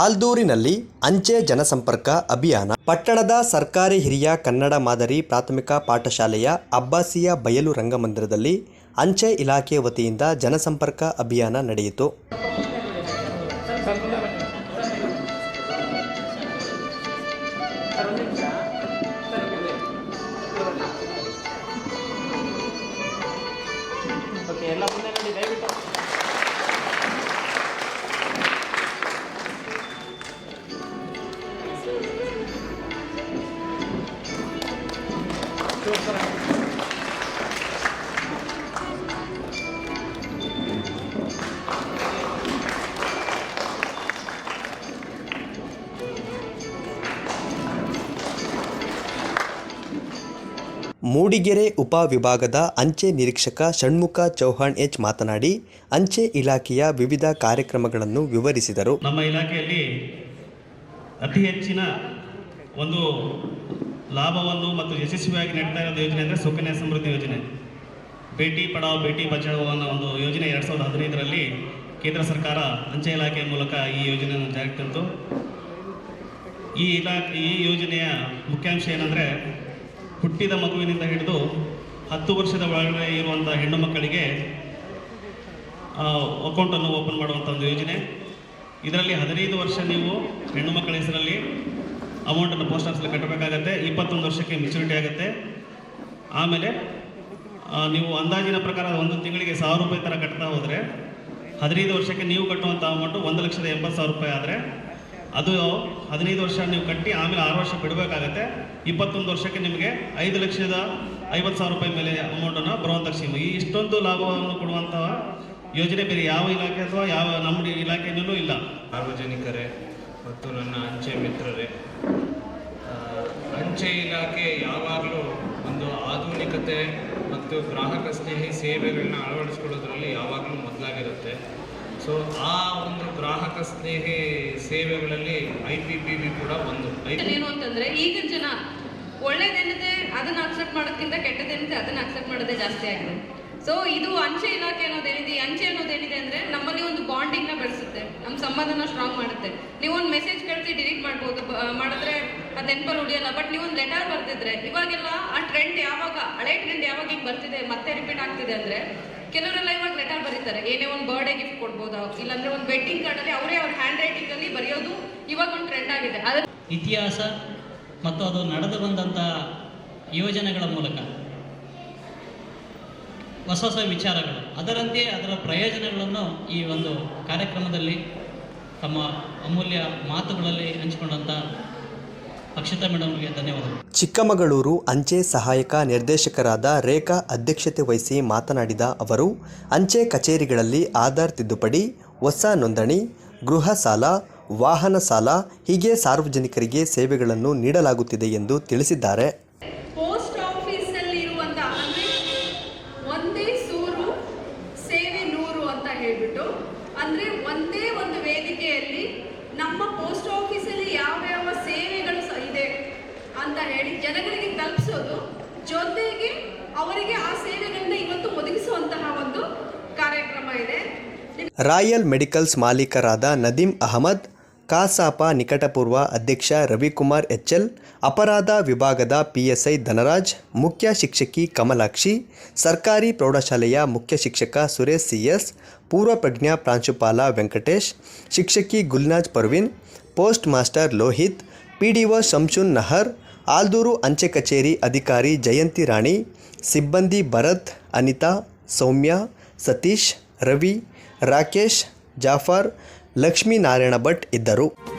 ಆಲ್ದೂರಿನಲ್ಲಿ ಅಂಚೆ ಜನಸಂಪರ್ಕ ಅಭಿಯಾನ. ಪಟ್ಟಣದ ಸರ್ಕಾರಿ ಹಿರಿಯ ಕನ್ನಡ ಮಾದರಿ ಪ್ರಾಥಮಿಕ ಪಾಠಶಾಲೆಯ ಅಬ್ಬಾಸಿಯ ಬಯಲು ರಂಗಮಂದಿರದಲ್ಲಿ ಅಂಚೆ ಇಲಾಖೆ ವತಿಯಿಂದ ಜನಸಂಪರ್ಕ ಅಭಿಯಾನ ನಡೆಯಿತು. ಮೂಡಿಗೆರೆ ಉಪವಿಭಾಗದ ಅಂಚೆ ನಿರೀಕ್ಷಕ ಷಣ್ಮುಖ ಚೌಹಾಣ್ ಎಚ್ ಮಾತನಾಡಿ, ಅಂಚೆ ಇಲಾಖೆಯ ವಿವಿಧ ಕಾರ್ಯಕ್ರಮಗಳನ್ನು ವಿವರಿಸಿದರು. ನಮ್ಮ ಇಲಾಖೆಯಲ್ಲಿ ಅತಿ ಹೆಚ್ಚಿನ ಒಂದು ಲಾಭವನ್ನು ಮತ್ತು ಯಶಸ್ವಿಯಾಗಿ ನಡೀತಾ ಇರೋದು ಯೋಜನೆ ಅಂದರೆ ಸುಕನ್ಯಾ ಸಮೃದ್ಧಿ ಯೋಜನೆ. ಬೇಟಿ ಪಡಾವ್ ಬೇಟಿ ಬಚಾವೋ ಅನ್ನೋ ಒಂದು ಯೋಜನೆ ಎರಡು ಸಾವಿರದ ಹದಿನೈದರಲ್ಲಿ ಕೇಂದ್ರ ಸರ್ಕಾರ ಅಂಚೆ ಇಲಾಖೆಯ ಮೂಲಕ ಈ ಯೋಜನೆಯನ್ನು ಜಾರಿಗೆ ತಂತು. ಈ ಇಲಾಖೆ ಈ ಯೋಜನೆಯ ಮುಖ್ಯಾಂಶ ಏನಂದರೆ ಹುಟ್ಟಿದ ಮಗುವಿನಿಂದ ಹಿಡಿದು ಹತ್ತು ವರ್ಷದ ಒಳಗಡೆ ಇರುವಂಥ ಹೆಣ್ಣು ಮಕ್ಕಳಿಗೆ ಅಕೌಂಟನ್ನು ಓಪನ್ ಮಾಡುವಂಥ ಒಂದು ಯೋಜನೆ. ಇದರಲ್ಲಿ ಹದಿನೈದು ವರ್ಷ ನೀವು ಹೆಣ್ಣು ಮಕ್ಕಳ ಹೆಸರಲ್ಲಿ ಅಮೌಂಟನ್ನು ಪೋಸ್ಟ್ ಆಫೀಸಲ್ಲಿ ಕಟ್ಟಬೇಕಾಗತ್ತೆ. ಇಪ್ಪತ್ತೊಂದು ವರ್ಷಕ್ಕೆ ಮೆಚುರಿಟಿ ಆಗುತ್ತೆ. ಆಮೇಲೆ ನೀವು ಅಂದಾಜಿನ ಪ್ರಕಾರ ಒಂದು ತಿಂಗಳಿಗೆ ಸಾವಿರ ರೂಪಾಯಿ ಥರ ಕಟ್ತಾ ಹೋದರೆ, ಹದಿನೈದು ವರ್ಷಕ್ಕೆ ನೀವು ಕಟ್ಟುವಂಥ ಅಮೌಂಟು ಒಂದು ಲಕ್ಷದ ಎಂಬತ್ತು ಸಾವಿರ ರೂಪಾಯಿ ಆದರೆ, ಅದು ಹದಿನೈದು ವರ್ಷ ನೀವು ಕಟ್ಟಿ ಆಮೇಲೆ ಆರು ವರ್ಷ ಬಿಡಬೇಕಾಗತ್ತೆ. ಇಪ್ಪತ್ತೊಂದು ವರ್ಷಕ್ಕೆ ನಿಮಗೆ ಐದು ಲಕ್ಷದ ಐವತ್ತು ಸಾವಿರ ರೂಪಾಯಿ ಮೇಲೆ ಅಮೌಂಟನ್ನು ಬರುವಂಥ ಸ್ಕೀಮ್ ಈ ಇಷ್ಟೊಂದು ಲಾಭವನ್ನು ಕೊಡುವಂತಹ ಯೋಜನೆ ಬೇರೆ ಯಾವ ಇಲಾಖೆ ಅಥವಾ ಯಾವ ನಮ್ಮ ಇಲಾಖೆಯಲ್ಲೂ ಇಲ್ಲ. ಸಾರ್ವಜನಿಕರೇ ಮತ್ತು ನನ್ನ ಅಂಚೆ ಮಿತ್ರರೇ ಅಂಚೆ ಇಲಾಖೆ ಯಾವಾಗಲೂ ಒಂದು ಆಧುನಿಕತೆ ಮತ್ತು ಗ್ರಾಹಕ ಸ್ನೇಹಿ ಸೇವೆಗಳನ್ನ ಅಳವಡಿಸ್ಕೊಳ್ಳೋದ್ರಲ್ಲಿ ಯಾವಾಗಲೂ ಮೊದಲಾಗಿರುತ್ತೆ. ಸೊ ಆ ಒಂದು ಗ್ರಾಹಕ ಸ್ನೇಹಿ ಸೇವೆಗಳಲ್ಲಿ ಐ ಪಿ ಪಿ ಬಿ ಕೂಡ ಒಂದು. ಏನು ಅಂತಂದ್ರೆ, ಈಗಿನ ಜನ ಒಳ್ಳೇದೇನಿದೆ ಅದನ್ನ ಅಕ್ಸೆಪ್ಟ್ ಮಾಡೋದಕ್ಕಿಂತ ಕೆಟ್ಟದೇನಿದೆ ಅದನ್ನ ಅಕ್ಸೆಪ್ಟ್ ಮಾಡೋದೇ ಜಾಸ್ತಿ ಆಗಿದೆ. ಸೊ ಇದು ಅಂಚೆ ಇಲಾಖೆ ಅನ್ನೋದೇನಿದೆ ಅಂಚೆ ಅನ್ನೋದೇನಿದೆ ಅಂದ್ರೆ ನಮ್ಮಲ್ಲಿ ಒಂದು ಬಾಂಡಿಂಗ್ನ ಬೆಳೆಸುತ್ತೆ. ನಮ್ಮ ಸಂಬಂಧನ ಸ್ಟ್ರಾಂಗ್ ಮಾಡುತ್ತೆ. ನೀವು ಒಂದು ಮೆಸೇಜ್ ಕಳಿಸಿ ಡಿಲೀಟ್ ಮಾಡ್ಬೋದು. ಮಾಡಿದ್ರೆ ಅದು ನೆನಪಲ್ಲಿ ಉಳಿಯಲ್ಲ. ಬಟ್ ನೀವು ಒಂದು ಲೆಟರ್ ಬರ್ತಿದ್ರೆ ಇವಾಗೆಲ್ಲ ಆ ಟ್ರೆಂಡ್ ಯಾವಾಗ, ಹಳೆ ಟ್ರೆಂಡ್ ಯಾವಾಗ ಈಗ ಬರ್ತಿದೆ, ಮತ್ತೆ ರಿಪೀಟ್ ಆಗ್ತಿದೆ ಅಂದ್ರೆ ಕೆಲವರೆಲ್ಲ ಇವಾಗ ಲೆಟರ್ ಬರೀತಾರೆ. ಏನೇ ಒಂದು ಬರ್ಡೇ ಗಿಫ್ಟ್ ಕೊಡ್ಬೋದಾ? ಇಲ್ಲಾಂದ್ರೆ ಒಂದು ವೆಡ್ಡಿಂಗ್ ಕಾರ್ಡಲ್ಲಿ ಅವರೇ ಅವ್ರ ಹ್ಯಾಂಡ್ ರೈಟಿಂಗ್ ಅಲ್ಲಿ ಬರೆಯೋದು ಇವಾಗ ಒಂದು ಟ್ರೆಂಡ್ ಆಗಿದೆ. ಇತಿಹಾಸ ಮತ್ತು ಅದು ನಡೆದು ಬಂದಂಥ ಯೋಜನೆಗಳ ಮೂಲಕ. ಹೊಸ ಹೊಸ ವಿಚಾರಗಳು. ಅದರಂತೆ ಅದರ ಪ್ರಯೋಜನಗಳನ್ನು ಈ ಒಂದು ಕಾರ್ಯಕ್ರಮದಲ್ಲಿ ತಮ್ಮ ಅಮೂಲ್ಯ ಮಾತುಗಳಲ್ಲಿ ಹಂಚಿಕೊಂಡಂಥ ಅಕ್ಷತಾ ಮೇಡಮ್ಗೆ ಧನ್ಯವಾದಗಳು. ಚಿಕ್ಕಮಗಳೂರು ಅಂಚೆ ಸಹಾಯಕ ನಿರ್ದೇಶಕರಾದ ರೇಖಾ ಅಧ್ಯಕ್ಷತೆ ವಹಿಸಿ ಮಾತನಾಡಿದ ಅವರು, ಅಂಚೆ ಕಚೇರಿಗಳಲ್ಲಿ ಆಧಾರ್ ತಿದ್ದುಪಡಿ, ಹೊಸ ನೋಂದಣಿ, ಗೃಹ ಸಾಲ, ವಾಹನ ಸಾಲ ಹೀಗೆ ಸಾರ್ವಜನಿಕರಿಗೆ ಸೇವೆಗಳನ್ನು ನೀಡಲಾಗುತ್ತಿದೆ ಎಂದು ತಿಳಿಸಿದ್ದಾರೆ ಪೋಸ್ಟ್ ಆಫೀಸಲ್ಲಿ ಇರುವಂತ ಅಂದ್ರೆ ಒಂದೇ ಸೂರು ಸೇವೆ ನೂರು ಅಂತ ಹೇಳ್ಬಿಟ್ಟು ಅಂದ್ರೆ ಒಂದೇ ಒಂದು ವೇದಿಕೆಯಲ್ಲಿ ನಮ್ಮ ಪೋಸ್ಟ್ ಆಫೀಸಲ್ಲಿ ಯಾವ ಯಾವ ಸೇವೆಗಳು ಸ- ಇದೆ ಅಂತ ಹೇಳಿ ಜನಗಳಿಗೆ ತಲುಪಿಸೋದು, ಜೊತೆಗೆ ಅವರಿಗೆ ಆ ಸೇವೆಗಳನ್ನ ಇವತ್ತು ಒದಗಿಸುವಂತಹ ಒಂದು ಕಾರ್ಯಕ್ರಮ ಇದೆ. ರಾಯಲ್ ಮೆಡಿಕಲ್ಸ್ ಮಾಲೀಕರಾದ ನದೀಂ ಅಹಮದ್, ಕಾಸಾಪ ನಿಕಟಪೂರ್ವ ಅಧ್ಯಕ್ಷ ರವಿಕುಮಾರ್ ಎಚ್ಎಲ್, ಅಪರಾಧ ವಿಭಾಗದ ಪಿಎಸ್ಐ ಧನರಾಜ್, ಮುಖ್ಯ ಶಿಕ್ಷಕಿ ಕಮಲಾಕ್ಷಿ, ಸರ್ಕಾರಿ ಪ್ರೌಢಶಾಲೆಯ ಮುಖ್ಯ ಶಿಕ್ಷಕ ಸುರೇಶ್ ಸಿಎಸ್ ಪೂರ್ವ ಪ್ರಜ್ಞಾ ಪ್ರಾಂಶುಪಾಲ ವೆಂಕಟೇಶ್, ಶಿಕ್ಷಕಿ Gulnaz Parveen, post master Lohith PDO Shamshun Nahar Aldur ಅಂಚೆ ಕಚೇರಿ ಅಧಿಕಾರಿ ಜಯಂತಿ ರಾಣಿ, ಸಿಬ್ಬಂದಿ ಭರತ್, ಅನಿತಾ, ಸೌಮ್ಯ, ಸತೀಶ್, ರವಿ, ರಾಕೇಶ್, ಜಾಫರ್, ಲಕ್ಷ್ಮೀನಾರಾಯಣ ಭಟ್ ಇದ್ದರು.